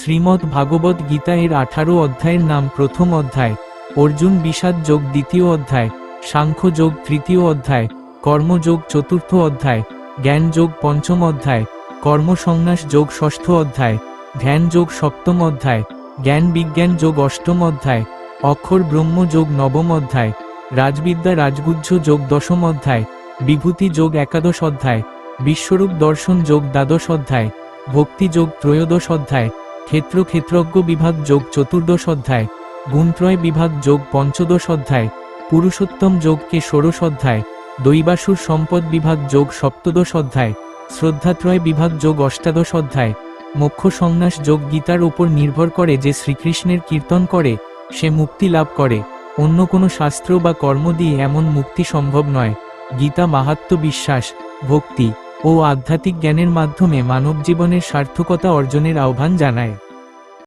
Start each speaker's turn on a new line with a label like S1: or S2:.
S1: শ্রীমদ্ ভাগবত গীতা এর আঠারো অধ্যায়ের নাম প্রথম অধ্যায়, অর্জুন বিষাদ যোগ দ্বিতীয় অধ্যায়, সাংখ্য যোগ তৃতীয় অধ্যায় কর্মযোগ চতুর্থ অধ্যায়, জ্ঞান যোগ পঞ্চম অধ্যায় কর্মসংন্যাস যোগ ষষ্ঠ অধ্যায়, ধ্যান যোগ সপ্তম অধ্যায়, জ্ঞান বিজ্ঞান যোগ অষ্টম অধ্যায়, অক্ষর ব্রহ্ম যোগ নবম অধ্যায়, রাজবিদ্যা রাজগুহ্য যোগ দশম অধ্যায়, বিভূতি যোগ একাদশ অধ্যায়, বিশ্বরূপ দর্শন যোগ দ্বাদশ অধ্যায়, ভক্তি যোগ ত্রয়োদশ অধ্যায় ক্ষেত্র ক্ষেত্রজ্ঞ বিভাগ যোগ চতুর্দশ অধ্যায়, গুণত্রয় বিভাগ যোগ পঞ্চদশ অধ্যায়, পুরুষোত্তম যোগকে ষোড়শ অধ্যায়, দৈবাসুর সম্পদ বিভাগ যোগ সপ্তদশ অধ্যায়, শ্রদ্ধাত্রয় বিভাগ যোগ অষ্টাদশ অধ্যায়, মোক্ষ সংন্যাস যোগ গীতার উপর নির্ভর করে যে শ্রীকৃষ্ণের কীর্তন করে, সে মুক্তি লাভ করে। অন্য কোনো শাস্ত্র বা কর্ম দিয়ে এমন মুক্তি সম্ভব নয়। গীতা মাহাত্ম বিশ্বাস, ভক্তি। ও আধ্যাত্মিক জ্ঞানের মাধ্যমে মানব জীবনের সার্থকতা অর্জনের আহ্বান জানায়।